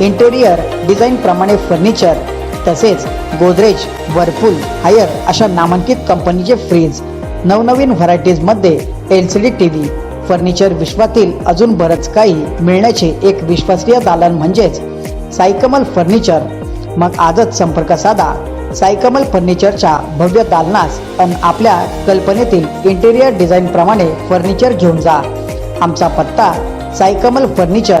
Interior design प्रमाणे furniture तसेच Godrej Whirlpool Haier अशा नामांकित कंपनीचे फ्रीज नवनवीन व्हरायटीजमध्ये L C D T V furniture विश्वातील अजून बरंच काही मिळण्याचे एक विश्वसनीय दालन म्हणजेच साईकमल फर्निचर मग आजच संपर्क साधा. साईकमल फर्निचरच्या भव्य दालनास आणि आपल्या कल्पनेतील इंटेरियर डिझाईन प्रमाणे फर्निचर घेऊन जा. आमचा पत्ता Saikamal furniture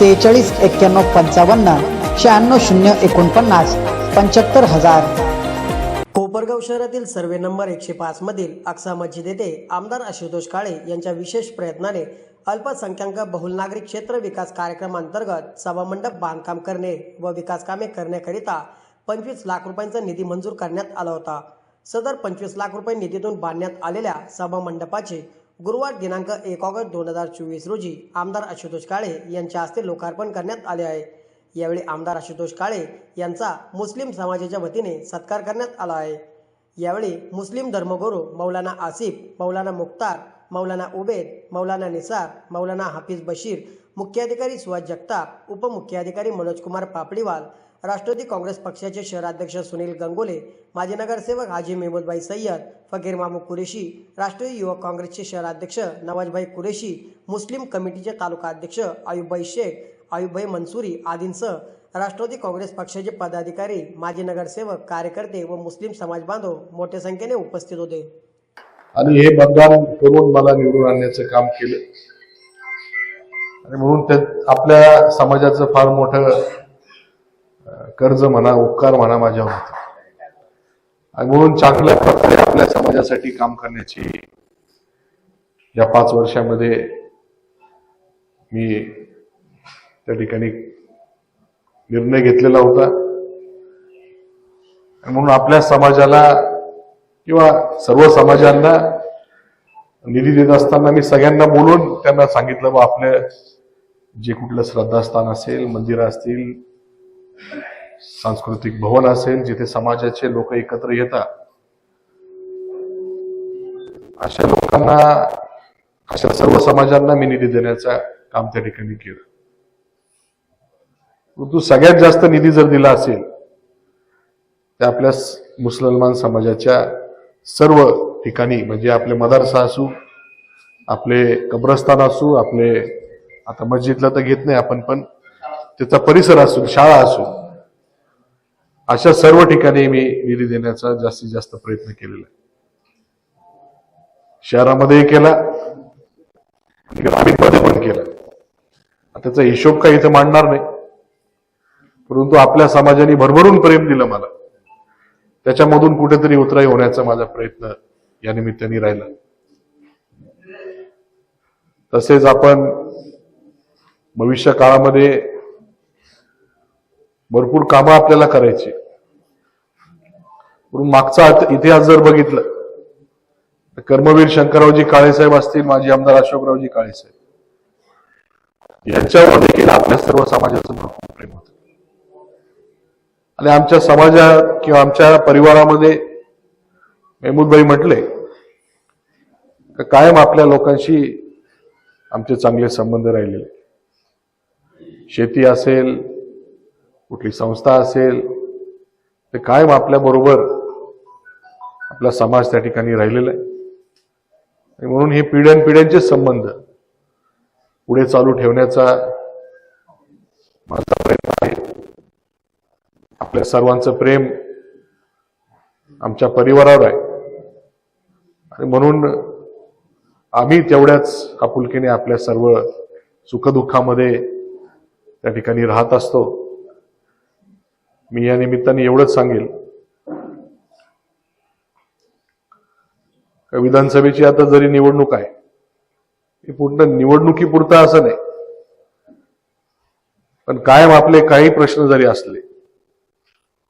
सेहेचाळीस एक्क्याण्णव पंचावन्न शहाण्णव शून्य एकोणपन्नास पंच्याहत्तर हजार. कोपरगाव शहरातील सर्वे नंबर एकशे पाच मधील अक्सा मस्जिद येथे आमदार आशुतोष काळे यांच्या विशेष प्रयत्नाने अल्पसंख्याक बहुल नागरिक क्षेत्र विकास कार्यक्रमांतर्गत सभामंडप बांधकाम करणे व विकास कामे करण्याकरिता पंचवीस लाख रुपयांचा निधी मंजूर करण्यात आला होता. सदर पंचवीस लाख रुपये निधीतून बांधण्यात आलेल्या सभामंडपाचे गुरुवार दिनांक एक ऑगस्ट दोन हजार चोवीस रोजी आमदार आशुतोष काळे यांच्या हस्ते लोकार्पण करण्यात आले आहे. यावेळी आमदार आशुतोष काळे यांचा मुस्लिम समाजाच्या वतीने सत्कार करण्यात आला आहे. यावेळी मुस्लिम धर्मगुरू मौलाना आसिफ मौलाना मुख्तार मौलाना उबेद मौलाना निसार मौलाना हाफिज बशीर मुख्याधिकारी सुहास जगताप उपमुख्याधिकारी मनोजकुमार पापडीवाल राष्ट्रवादी काँग्रेस पक्षाचे शहराध्यक्ष सुनील गंगोले माजी नगरसेवक हाजी मेहमूदभाई सय्यद फकीर मामू कुरेशी राष्ट्रीय युवक काँग्रेसचे शहराध्यक्ष नवाजभाई कुरेशी मुस्लिम कमिटीचे तालुका अध्यक्ष आयुबभाई शेख आयुबभाई मंसुरी आदींसह राष्ट्रवादी काँग्रेस पक्षाचे पदाधिकारी माजी नगरसेवक कार्यकर्ते व मुस्लिम समाज बांधव मोठ्या संख्येने उपस्थित होते. आणि हे मतदान करून मला निवडून आणण्याचं काम केलं. आणि म्हणून आपल्या समाजाचं फार मोठं कर्ज म्हणा उपकार म्हणा माझ्यावर आणि म्हणून चांगल्या प्रकारे आपल्या समाजासाठी काम करण्याची या पाच वर्षामध्ये मी त्या ठिकाणी निर्णय घेतलेला होता. म्हणून आपल्या समाजाला किंवा सर्व समाजांना निधी देत असताना मी सगळ्यांना बोलून त्यांना सांगितलं बा आपलं जे कुठलं श्रद्धास्थान असेल मंदिरं असतील सांस्कृतिक भवन असेल जिथे समाजाचे लोक एकत्र येतात. अशा लोकांना अशा सर्व समाजांना मी निधी देण्याचं काम त्या ठिकाणी केलं. परंतु सगळ्यात जास्त निधी जर दिला असेल तर आपल्या मुसलमान समाजाच्या सर्व ठिकाणी म्हणजे आपले मदरसा असू आपले कब्रस्तान असू आपले आता मस्जिदला तर घेत नाही आपण पण त्याचा परिसर असू शाळा असू अशा सर्व ठिकाणी मी निधी देण्याचा जास्तीत जास्त प्रयत्न केलेला आहे. शहरामध्येही केला ग्रामीणमध्ये पण केला. त्याचा हिशोब काही इथं मांडणार नाही. परंतु आपल्या समाजाने भरभरून प्रेम दिलं मला. त्याच्यामधून कुठेतरी उतराई होण्याचा माझा प्रयत्न या निमित्ताने राहिला. तसेच आपण भविष्य काळामध्ये भरपूर कामं आपल्याला करायची. म्हणून मागचा इतिहास जर बघितलं तर कर्मवीर शंकररावजी काळेसाहेब असतील माजी आमदार अशोकरावजी काळेसाहेब यांच्यावर देखील आपल्या सर्व समाजाचं भरपूर प्रेम होत. आणि आमच्या समाजात किंवा आमच्या परिवारामध्ये मेहमूदबाई म्हटले का कायम आपल्या लोकांशी आमचे चांगले संबंध राहिलेले शेती असेल कुठली संस्था असेल ते कायम आपल्याबरोबर आपला समाज त्या ठिकाणी राहिलेला आहे. म्हणून हे पिढ्यानपिढ्यांचे संबंध पुढे चालू ठेवण्याचा माझा प्रयत्न आहे. आपल्या सर्वांचं प्रेम आमच्या परिवारावर आहे. आणि म्हणून आम्ही तेवढ्याच आपुलकीने आपल्या सर्व सुखदुःखामध्ये त्या ठिकाणी राहत असतो. मी या निमित्ताने एवढंच सांगेल. विधानसभेची आता जरी निवडणूक आहे ही पूर्ण निवडणुकीपुरतं असं नाही. पण कायम आपले काही प्रश्न जरी असले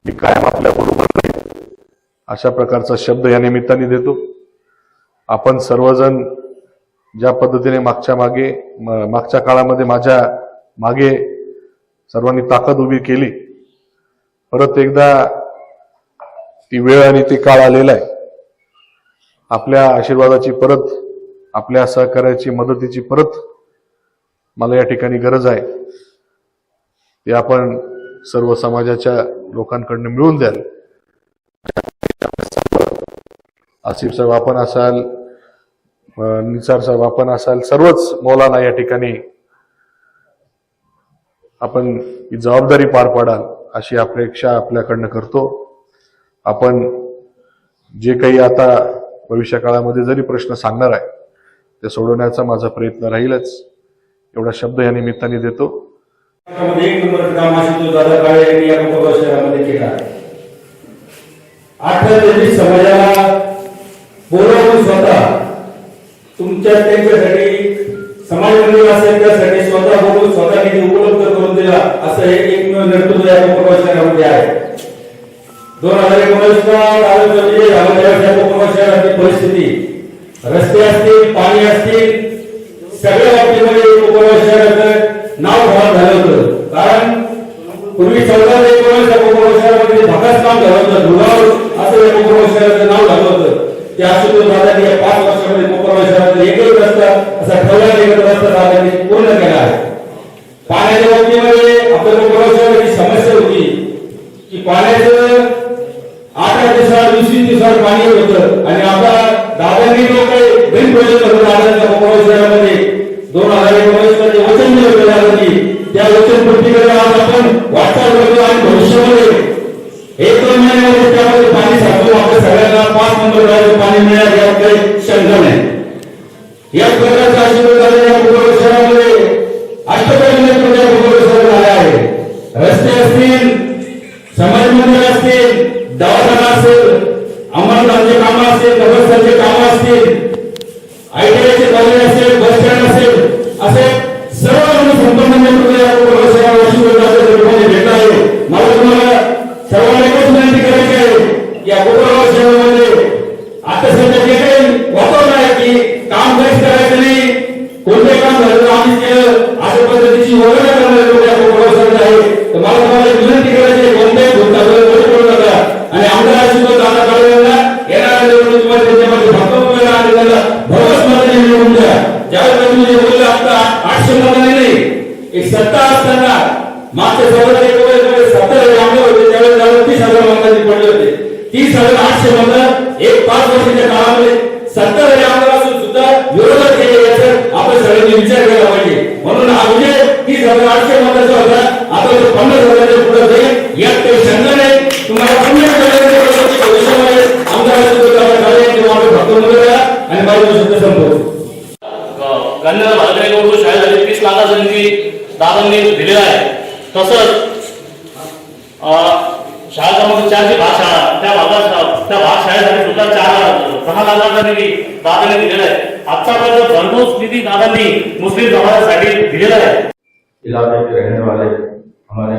मी कायम आपल्या बरोबर अशा प्रकारचा शब्द या निमित्ताने देतो. आपण सर्वजण ज्या पद्धतीने मागच्या मागे मागच्या काळामध्ये माझ्या मागे सर्वांनी ताकद उभी केली परत एकदा ती वेळ आणि ते काळ आलेला आहे. आपल्या आशीर्वादाची परत आपल्या सहकार्याची मदतीची परत मला या ठिकाणी गरज आहे. ते आपण सर्व समाजाच्या लोकांकडनं मिळून द्याल. आसिफ साहेब आपण असाल निसार साहेब आपण असाल सर्वच मौलाना या ठिकाणी आपण ही जबाबदारी पार पाडाल अशी अपेक्षा आपल्याकडनं करतो. आपण जे काही आता भविष्य काळामध्ये जरी प्रश्न सांगणार आहे ते सोडवण्याचा माझा प्रयत्न राहीलच. एवढा शब्द या निमित्ताने देतो. समाजाला बोलावून स्वतः तुमच्या त्यांच्यासाठी असेल त्यासाठी स्वतः बोलून स्वतः निधी उपलब्ध करून दिला असं हे एकमेव नेतृत्व या आहे. दोन हजार एकोणीसला म्हणजे या परिस्थिती. रस्ते असतील पाणी असतील सगळ्या बाबतीमध्ये शहराचं नाव खराब झालं होतं. कारण पूर्वी चौदा ते एकोणीस या कुटुंबा शहरामध्ये भकास काम झालं होतं असं या कुटुंबा शहराचं नाव झालं होतं. ते आशुतोष दादांनी या पाच वर्षामध्ये कुटुंबा एकच पूर्ण केला आहे. पाण्याच्या बाबतीमध्ये आपल्या कुटुंबा समस्या होती की पाण्याचं आठ दिवसात वीस वीस दिवसात पाणी येत होतं. आणि आता दादांनी जो काही बिन प्रोजेक्ट होतं दादांच्या कोकण शहरामध्ये दोन हजार एकोणीसमध्ये वचन दिलं होती. त्या वचन वचनपूर्तीकडे आज आपण वाटचाल करतो आणि भविष्यामध्ये एक दोन महिन्यामध्ये त्यामध्ये पाणी साचून आपल्या सगळ्यांना पाच नंबर पाणी मिळालं यात काही शंका नाही. या प्रकारचा निवडणुकीमध्ये त्याच्यामध्ये भक्कम वेळा आणि मताने निवडून द्या ज्यावेळेस तुम्ही जे आता आठशे मताने नाही एक सत्ता असताना मागच्या एक वेळेस सत्तर होते त्यावेळेस त्यावेळेस तीस हजार मतांनी पडले होते तीस हजार आठशे एक पाच वर्षाच्या काळामध्ये सत्तर हजार आमदार असून सुद्धा विरोधात केले याचा आपण सगळ्यांनी विचार केला पाहिजे म्हणून हा विजय तीस हजार आठशे मताचा होता. आता पन्नास हजाराच्या पुढे जाईल. यात दादांनी दिलेला आहे शाळा क्रमांक चारची भागशाळा त्या भागात त्या भागशाळेसाठी सुद्धा चार दहा लाखाचा निधी दादांनी दिलेला आहे आजच्यापर्यंत भरघोस निधी दादांनी मुस्लिम समाजासाठी दिलेला आहे इलाके के रहने वाले हमारे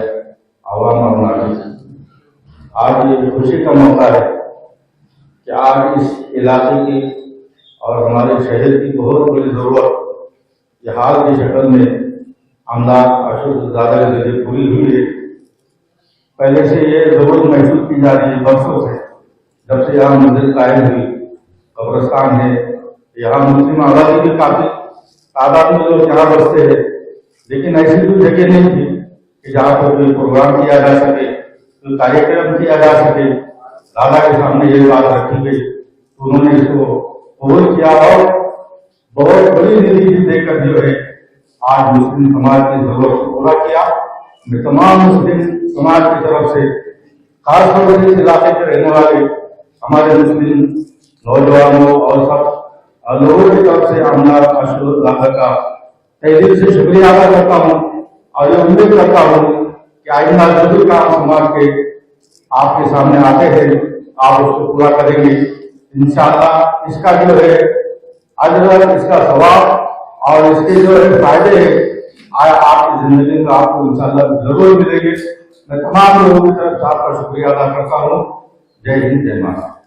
आवाम और आज ये खुशी का मौका है कि आज इस इलाके की और हमारे शहर की बहुत बड़ी ज़रूरत हाल की शक्ल में आमदार अशोक दादा के ज़रिए पूरी हुई है। पहले से ये ज़रूरत महसूस की जा रही है वर्षों से। जब से यहाँ मंदिर कायम हुई, कब्रस्तान है, यहाँ मुस्लिम आबादी भी काफ़ी। तादाद में लोग यहाँ बसते हैं, लेकिन ऐसी कोई जगह नहीं थी कि जहाँ पर कोई प्रोग्राम किया जा सके, कोई कार्यक्रम किया जा सके। दादा के सामने ये बात रखी गई तो उन्होंने इसको कबूल किया और बहुत बड़ी निधि देकर जो है आज मुस्लिम समाज की ज़रूरत को पूरा किया। मैं तमाम मुस्लिम समाज की तरफ़ से, खासतौर से इस इलाके के रहने वाले, हमारे मुस्लिम नौजवानों और सब लोगों की तरफ़ से अमनार अशोक लाभा का तहे से शुक्रिया अदा करता हूँ। और ये उम्मीद करता हूँ कि आइंदा जो भी काम समाज के आपके सामने आते हैं। आप उसको पूरा करेंगे। इंशाल्लाह, इसका जो है अजर इसका सवाब और इसके जो है फायदे हैं आप जिंदगी में आपको इंशाल्लाह जरूर मिलेंगे। मैं तमाम लोगों की तरफ से आपका शुक्रिया अदा करता हूँ। जय हिंद जय माता